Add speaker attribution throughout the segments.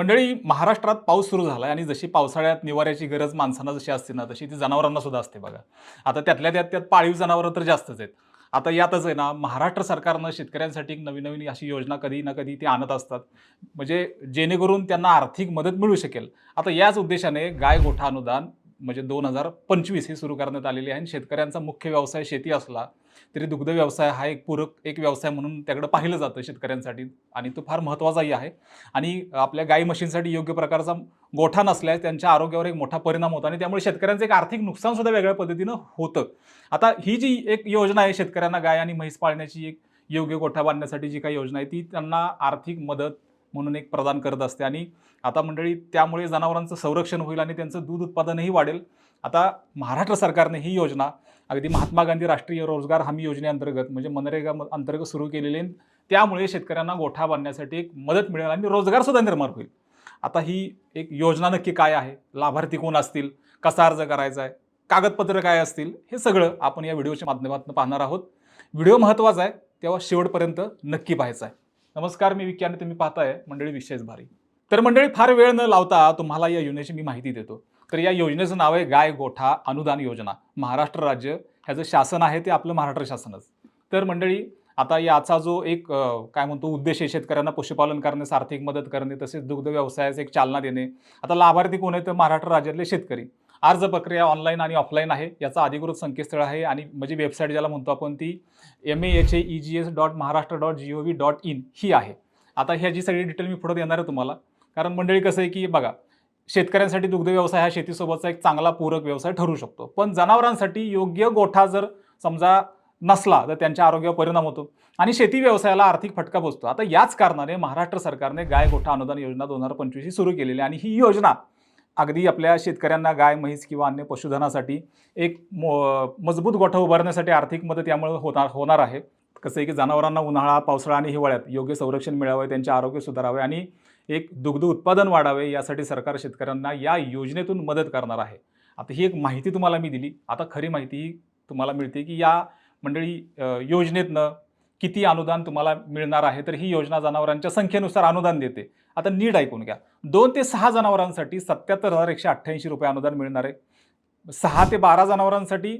Speaker 1: मंडळी महाराष्ट्रात पाऊस सुरू झाला आणि जशी पावसाळ्यात निवाऱ्याची गरज माणसांना जशी असते ना तशी ती जनावरांना सुद्धा असते बघा. आता त्यातल्या त्यात त्यात पाळीव जनावरं तर जास्तच आहेत. आता यातच आहे ना महाराष्ट्र सरकारनं शेतकऱ्यांसाठी एक नवीन नवीन अशी योजना कधी ना कधी ती आणत असतात. म्हणजे जेणेकरून त्यांना आर्थिक मदत मिळू शकेल. आता याच उद्देशाने गाय गोठा अनुदान म्हणजे दोन हजार पंचवीस ही सुरू करण्यात आलेली आहे आणि शेतकऱ्यांचा मुख्य व्यवसाय शेती असला तरी दुग्ध व्यवसाय हा एक पूरक एक व्यवसाय म्हणून त्याकडे पाहिलं जातं शेतकऱ्यांसाठी आणि तो फार महत्त्वाचाही आहे. आणि आपल्या गाई म्हशींसाठी योग्य प्रकारचा गोठा नसल्यास त्यांच्या आरोग्यावर एक मोठा परिणाम होतो आणि त्यामुळे शेतकऱ्यांचं एक आर्थिक नुकसानसुद्धा वेगळ्या पद्धतीनं होतं. आता ही जी एक योजना आहे शेतकऱ्यांना गाय आणि म्हैस पाळण्याची एक योग्य गोठा बांधण्यासाठी जी काही योजना आहे ती त्यांना आर्थिक मदत म्हणून एक प्रदान करत असते. आणि आता मंडळी त्यामुळे जनावरांचं संरक्षण होईल आणि त्यांचं दूध उत्पादनही वाढेल. आता महाराष्ट्र सरकारने ही योजना अगदी महात्मा गांधी राष्ट्रीय रोजगार हमी योजनेअंतर्गत म्हणजे मनरेगा म- अंतर्गत सुरू केलेली आहे. त्यामुळे शेतकऱ्यांना गोठा बांधण्यासाठी एक मदत मिळेल आणि रोजगारसुद्धा निर्माण होईल. आता ही एक योजना नक्की काय आहे? लाभार्थी कोण असतील? कसा अर्ज करायचा आहे? कागदपत्र काय असतील? हे सगळं आपण या व्हिडिओच्या माध्यमातून पाहणार आहोत. व्हिडिओ महत्त्वाचा आहे तेव्हा शेवटपर्यंत नक्की पाहायचा आहे. नमस्कार मी विकी आणि तुम्ही पाहताय मंडळी विशेष भारी. तर मंडळी फार वेळ न लावता तुम्हाला या योजनेची मी माहिती देतो. तर या योजनेचं नाव आहे गाय गोठा अनुदान योजना. महाराष्ट्र राज्य ह्याचं शासन आहे ते आपलं महाराष्ट्र शासनच. तर मंडळी आता याचा जो एक काय म्हणतो उद्देश आहे शेतकऱ्यांना पशुपालन करण्यास आर्थिक मदत करणे तसेच दुग्ध व्यवसायास एक चालना देणे. आता लाभार्थी कोण आहे तर महाराष्ट्र राज्यातले शेतकरी. अर्ज प्रक्रिया ऑनलाईन आणि ऑफलाईन आहे. याचा अधिकृत संकेतस्थळ आहे आणि म्हणजे वेबसाईट ज्याला म्हणतो आपण ती M A H A E G S dot Maharashtra dot G O V dot in ही आहे. आता ह्याची सगळी डिटेल मी पुढे देणार आहे तुम्हाला. कारण मंडळी कसं आहे की बघा शेतकऱ्यांसाठी दुग्ध व्यवसाय हा शेतीसोबतचा एक चांगला पूरक व्यवसाय ठरू शकतो. पण जनावरांसाठी योग्य गोठा जर समजा नसला तर त्यांच्या आरोग्यावर परिणाम होतो. आणि शेती व्यवसायाला आर्थिक फटका बसतो. आता याच कारणाने महाराष्ट्र सरकारने गाय गोठा अनुदान योजना दोन हजार पंचवीस ही सुरू केलेली आणि ही योजना अगदी आपल्या शेतकऱ्यांना गाय म्हैस किंवा अन्य पशुधनासाठी एक मजबूत गोठा उभारण्यासाठी आर्थिक मदत यामुळे होणार होणार आहे. कसं आहे की जनावरांना उन्हाळा पावसाळा आणि हिवाळ्यात योग्य संरक्षण मिळावे त्यांचे आरोग्य सुधारावे आणि एक दुग्ध उत्पादन वाढावे यासाठी सरकार शेतकऱ्यांना या योजनेतून मदत करणार आहे. आता ही एक माहिती तुम्हाला मी दिली. आता खरी माहिती तुम्हाला मिळते की या मंडळी योजनेतनं किती अनुदान तुम्हाला मिळणार आहे तर ही योजना जनावरांच्या संख्येनुसार अनुदान देते. आता नीट ऐकून घ्या. दोन ते सहा जनावरांसाठी सत्याहत्तर हजार एकशे अठ्ठ्याऐंशी रुपये अनुदान मिळणार आहे. सहा ते बारा जनावरांसाठी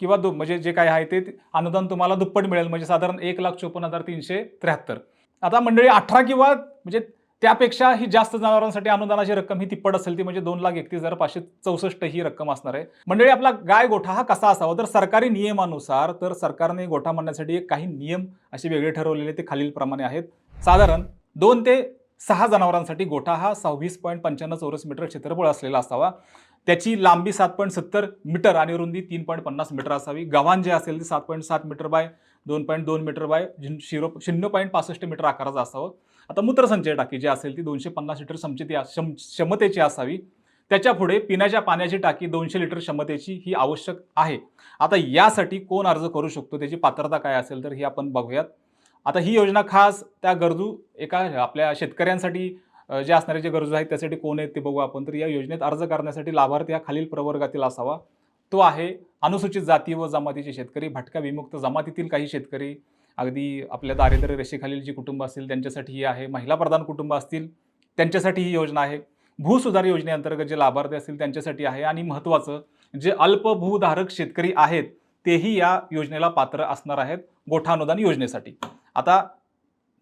Speaker 1: किंवा दु म्हणजे जे काय आहे ते अनुदान तुम्हाला दुप्पट मिळेल म्हणजे साधारण एक लाख चोपन्न हजार तीनशे त्र्याहत्तर. आता मंडळी अठरा किंवा म्हणजे त्यापेक्षा ही जास्त जनावरांसाठी अनुदानाची रक्कम ही तिप्पट असेल ती म्हणजे दोन लाख एकतीस हजार पाचशे चौसष्ट ही रक्कम असणार आहे. मंडळी आपला गाय गोठा हा कसा असावा? तर सरकारी नियमानुसार तर सरकारने गोठा मांडण्यासाठी एक काही नियम असे वेगळे ठरवलेले ते खालीलप्रमाणे आहेत. साधारण दोन ते सहा जनावरांसाठी गोठा हा सव्वीस पॉईंट पंच्याण्णव चौरस मीटर क्षेत्रफळ असलेला असावा. त्याची लांबी सात पॉईंट सत्तर मीटर आणि रुंदी तीन पॉईंट पन्नास मीटर असावी. गव्हाण जे असेल ते सात पॉईंट सात मीटर बाय दोन पॉईंट दोन मीटर बाय शिरो शून्य पॉईंट पासष्ट मीटर आकाराचं असावं. आता मूत्रसंचय टाकी जी असेल ती दोनशे पन्नास लिटर क्षमतेची क्षम क्षमतेची असावी. त्याच्या पुढे पिण्याच्या पाण्याची टाकी दोनशे लिटर क्षमतेची ही आवश्यक आहे. आता यासाठी कोण अर्ज करू शकतो? त्याची पात्रता काय असेल तर ही आपण बघूयात. आता ही योजना खास त्या गरजू एका आपल्या शेतकऱ्यांसाठी जे असणारे जे गरजू आहेत त्यासाठी कोण आहेत ते बघू आपण. तर या योजनेत अर्ज करण्यासाठी लाभार्थी हा खालील प्रवर्गातील असावा. तो आहे अनुसूचित जाती व जमातीचे शेतकरी भटक्या विमुक्त जमातीतील काही शेतकरी अगदी आपल्या दारिद्र्य रेषेखालील जी कुटुंब असतील त्यांच्यासाठी ही आहे. महिला प्रधान कुटुंब असतील त्यांच्यासाठी ही योजना आहे. भूसुधार योजनेअंतर्गत जे लाभार्थी असतील त्यांच्यासाठी आहे. आणि महत्त्वाचं जे अल्पभूधारक शेतकरी आहेत तेही या योजनेला पात्र असणार आहेत गोठा अनुदान योजनेसाठी. आता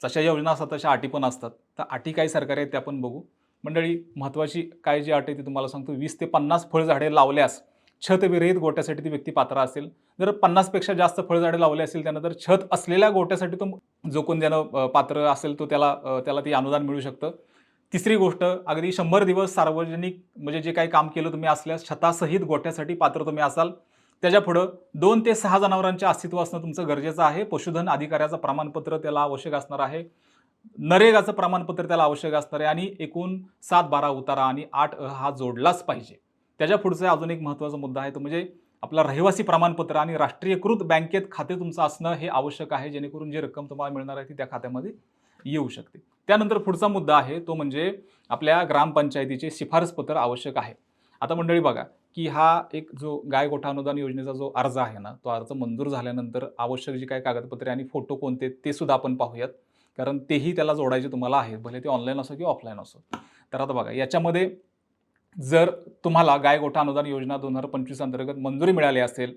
Speaker 1: जशा योजना असतात तशा अटी पण असतात. तर अटी काही सरकारी आहेत त्या पण बघू. मंडळी महत्त्वाची काय जी अट आहे ती तुम्हाला सांगतो. वीस ते पन्नास फळझाडे लावल्यास छतविरहित गोट्यासाठी ती व्यक्ती पात्र असेल. जर पन्नासपेक्षा जास्त फळझाडे लावले असेल त्यानंतर छत असलेल्या गोट्यासाठी तो जो कोण ज्यानं पात्र असेल तो त्याला त्याला ती अनुदान मिळू शकतं. तिसरी गोष्ट अगदी शंभर दिवस सार्वजनिक म्हणजे जे काही काम केलं तुम्ही असल्यास छतासहित गोट्यासाठी पात्र तुम्ही असाल. त्याच्या पुढं दोन ते सहा जनावरांचे अस्तित्व असणं तुमचं गरजेचं आहे. पशुधन अधिकाऱ्याचं प्रमाणपत्र त्याला आवश्यक असणार आहे. नरेगाचं प्रमाणपत्र त्याला आवश्यक असणार आहे आणि एकूण सात बारा उतारा आणि आठ हा जोडलाच पाहिजे. त्याच्या पुढचा अजून एक महत्त्वाचा मुद्दा आहे तो म्हणजे आपला रहिवासी प्रमाणपत्र आणि राष्ट्रीयकृत बँकेत खाते तुमचं असणं हे आवश्यक आहे जेणेकरून जी रक्कम तुम्हाला मिळणार आहे ती त्या खात्यामध्ये येऊ शकते. त्यानंतर पुढचा मुद्दा आहे तो म्हणजे आपल्या ग्रामपंचायतीचे शिफारसपत्र आवश्यक आहे. आता मंडळी बघा की हा एक जो गाय गोठा अनुदान योजनेचा जो अर्ज आहे ना तो अर्ज मंजूर झाल्यानंतर आवश्यक जी काही कागदपत्रे आणि फोटो कोणते ते सुद्धा आपण पाहूयात. कारण तेही त्याला जोडायचे तुम्हाला आहेत भले ते ऑनलाईन असो किंवा ऑफलाईन असो. तर आता बघा याच्यामध्ये जर तुम्हाला गाय गोठा अनुदान योजना दोन हजार पंचवीस अंतर्गत मंजुरी मिळाली असेल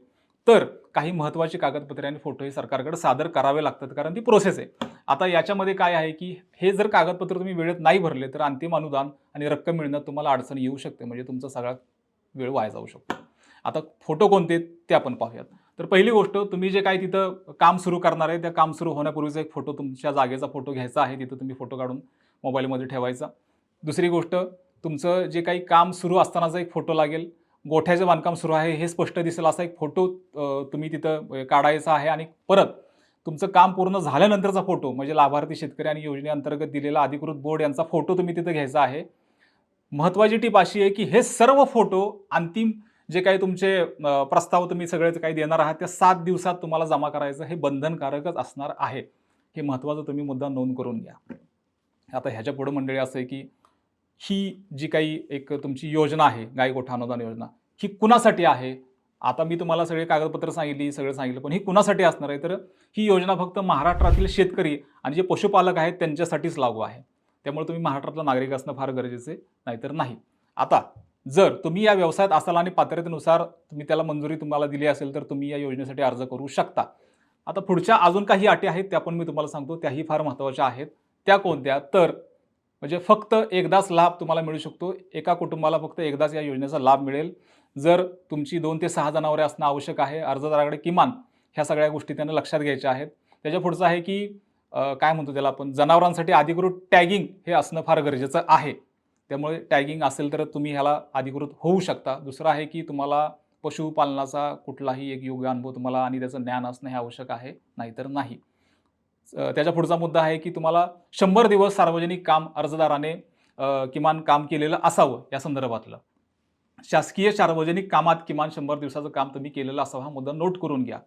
Speaker 1: तर काही महत्त्वाची कागदपत्रे आणि फोटो हे सरकारकडे सादर करावे लागतात कारण ती प्रोसेस आहे. आता याच्यामध्ये काय आहे की हे जर कागदपत्र तुम्ही वेळेत नाही भरले तर अंतिम अनुदान आणि रक्कम मिळण्यात तुम्हाला अडचण येऊ शकते म्हणजे तुमचा सगळा वेळ वाया जाऊ शकतो. आता फोटो कोणते ते आपण पाहूयात. तर पहिली गोष्ट तुम्ही जे काय तिथं काम सुरू करणार आहे त्या काम सुरू होण्यापूर्वीचा एक फोटो तुमच्या जागेचा फोटो घ्यायचा आहे तिथं तुम्ही फोटो काढून मोबाईलमध्ये ठेवायचा. दुसरी गोष्ट तुमचं जे काही काम सुरू असतानाचा एक फोटो लागेल. गोठ्याचं बांधकाम सुरू आहे हे स्पष्ट दिसेल असा एक फोटो तुम्ही तिथं काढायचा आहे आणि परत तुमचं काम पूर्ण झाल्यानंतरचा फोटो म्हणजे लाभार्थी शेतकरी आणि योजनेअंतर्गत दिलेला अधिकृत बोर्ड यांचा फोटो तुम्ही तिथं घ्यायचा आहे. महत्त्वाची टीप अशी आहे की हे सर्व फोटो अंतिम जे काही तुमचे प्रस्ताव तुम्ही सगळे काही देणार आहात त्या सात दिवसात तुम्हाला जमा करायचं हे बंधनकारकच असणार आहे. हे महत्त्वाचं तुम्ही मुद्दा नोंद करून घ्या. आता ह्याच्या पुढं मंडळी असं आहे की ही जी काही एक तुमची योजना आहे गाय गोठा अनुदान योजना ही कुणासाठी आहे? आता मी तुम्हाला सगळे कागदपत्र सांगितली सगळं सांगितलं पण ही कुणासाठी असणार आहे? तर ही योजना फक्त महाराष्ट्रातील शेतकरी आणि जे पशुपालक आहेत त्यांच्यासाठीच लागू आहे. त्यामुळे तुम्ही महाराष्ट्रातला नागरिक असणं फार गरजेचं आहे नाहीतर नाही. आता जर तुम्ही या व्यवसायात असाल आणि पात्रतेनुसार तुम्ही त्याला मंजुरी तुम्हाला दिली असेल तर तुम्ही या योजनेसाठी अर्ज करू शकता. आता पुढच्या अजून काही अटी आहेत त्या पण मी तुम्हाला सांगतो त्याही फार महत्त्वाच्या आहेत. त्या कोणत्या? तर म्हणजे फक्त एकदाच लाभ तुम्हाला मिळू शकतो. एका कुटुंबाला फक्त एकदाच या योजनेचा लाभ मिळेल. जर तुमची दोन ते सहा जनावरे असणं आवश्यक आहे अर्जदाराकडे किमान ह्या सगळ्या गोष्टी त्यांना लक्षात घ्यायच्या आहेत. त्याच्या पुढचं आहे की काय म्हणतो त्याला आपण? जनावरांसाठी अधिकृत टॅगिंग हे असणं फार गरजेचं आहे. त्यामुळे टॅगिंग असेल तर तुम्ही ह्याला अधिकृत होऊ शकता. दुसरं आहे की तुम्हाला पशुपालनाचा कुठलाही एक योग्य अनुभव तुम्हाला आणि त्याचं ज्ञान असणं हे आवश्यक आहे नाहीतर नाही. त्याच्या पुढचा मुद्दा आहे की तुम्हाला शंभर दिवस सार्वजनिक काम अर्जदाराने किमान काम केलेलं असावं या संदर्भातलं. शासकीय सार्वजनिक कामात किमान शंभर दिवसाचं काम तुम्ही केलेलं असावं हा मुद्दा नोट करून घ्या.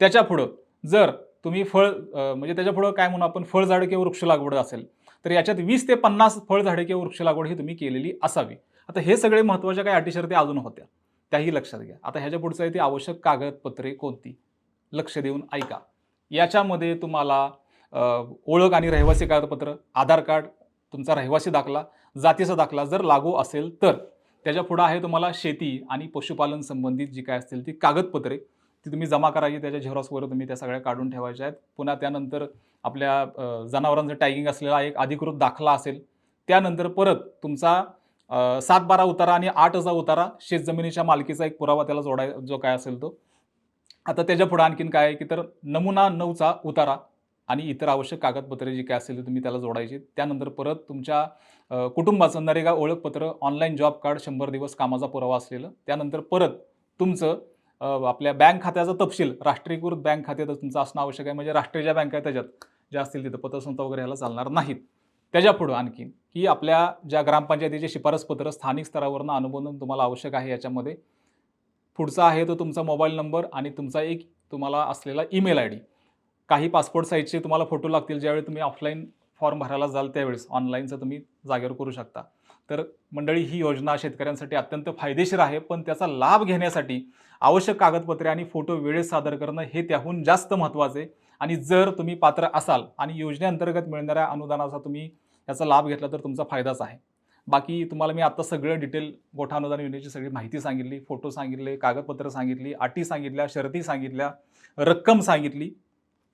Speaker 1: त्याच्या पुढं जर तुम्ही फळ म्हणजे त्याच्या पुढं काय म्हणू आपण फळझाडे किंवा वृक्ष लागवड असेल तर याच्यात वीस ते पन्नास फळझाडे किंवा वृक्ष लागवड ही तुम्ही केलेली असावी. आता हे सगळे महत्त्वाच्या काही अटी शर्ती अजून होत्या? त्याही लक्षात घ्या. आता ह्याच्या पुढचं आहे ती आवश्यक कागदपत्रे कोणती? लक्ष देऊन ऐका. याच्यामध्ये तुम्हाला ओळख आणि रहिवासी कागदपत्र आधार कार्ड तुमचा रहिवासी दाखला जातीचा दाखला जर लागू असेल तर. त्याच्या पुढं आहे तुम्हाला शेती आणि पशुपालन संबंधित जी काय असतील ती कागदपत्रे ती तुम्ही जमा करायची त्याच्या झेरॉक्सवर तुम्ही त्या सगळ्या काढून ठेवायच्या आहेत. पुन्हा त्यानंतर आपल्या जनावरांचं टॅगिंग असलेला एक अधिकृत दाखला असेल. त्यानंतर परत तुमचा सात बारा उतारा आणि आठ हजार उतारा शेतजमिनीच्या मालकीचा एक पुरावा त्याला जोडाय जो काय असेल तो. आता त्याच्या पुढे आणखीन काय आहे की तर नमुना नऊचा उतारा आणि इतर आवश्यक कागदपत्रे जी काय असेल ती तुम्ही त्याला जोडायची. त्यानंतर परत तुमच्या कुटुंबाचं नरेगा ओळखपत्र ऑनलाईन जॉब कार्ड शंभर दिवस कामाचा पुरावा असलेलं. त्यानंतर परत तुमचं आपल्या बँक खात्याचा तपशील राष्ट्रीयकृत बँक खात्यात तुमचं असणं आवश्यक आहे. म्हणजे राष्ट्रीय ज्या बँक आहेत त्याच्यात ज्या असतील तिथं पतसंस्था वगैरे ह्याला चालणार नाहीत. त्याच्या पुढं आणखी की आपल्या ज्या ग्रामपंचायतीचे शिफारसपत्र स्थानिक स्तरावरनं अनुमोदन तुम्हाला आवश्यक आहे याच्यामध्ये. पुढचा आहे तो तुमचा मोबाईल नंबर आणि तुमचा एक तुम्हाला असलेला ईमेल आय डी. काही पासपोर्ट साईजचे तुम्हाला फोटो लागतील ज्यावेळी तुम्ही ऑफलाईन फॉर्म भरायला जाल त्यावेळेस ऑनलाईनचं तुम्ही जागेवर करू शकता. तर मंडळी ही योजना शेतकऱ्यांसाठी अत्यंत फायदेशीर आहे पण त्याचा लाभ घेण्यासाठी आवश्यक कागदपत्रे आणि फोटो वेळेत सादर करणं हे त्याहून जास्त महत्त्वाचे. आणि जर तुम्ही पात्र असाल आणि योजनेअंतर्गत मिळणाऱ्या अनुदानाचा तुम्ही याचा लाभ घेतला तर तुमचा फायदाच आहे. बाकी तुम्हाला मी आता सगळं डिटेल गोठा अनुदान योजनेची सगळी माहिती सांगितली फोटो सांगितले कागदपत्र सांगितली अटी सांगितल्या शर्ती सांगितल्या रक्कम सांगितली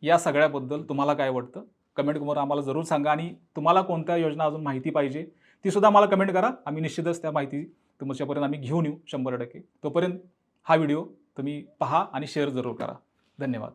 Speaker 1: या सगळ्याबद्दल तुम्हाला काय वाटतं? कमेंट करून आम्हाला जरूर सांगा आणि तुम्हाला कोणत्या योजना अजून माहिती पाहिजे ती सुद्धा आम्हाला कमेंट करा. आम्ही निश्चितच त्या माहिती तुमच्यापर्यंत आम्ही घेऊन येऊ शंभर टक्के. तोपर्यंत हा व्हिडिओ तुम्ही पहा आणि शेअर जरूर करा. धन्यवाद.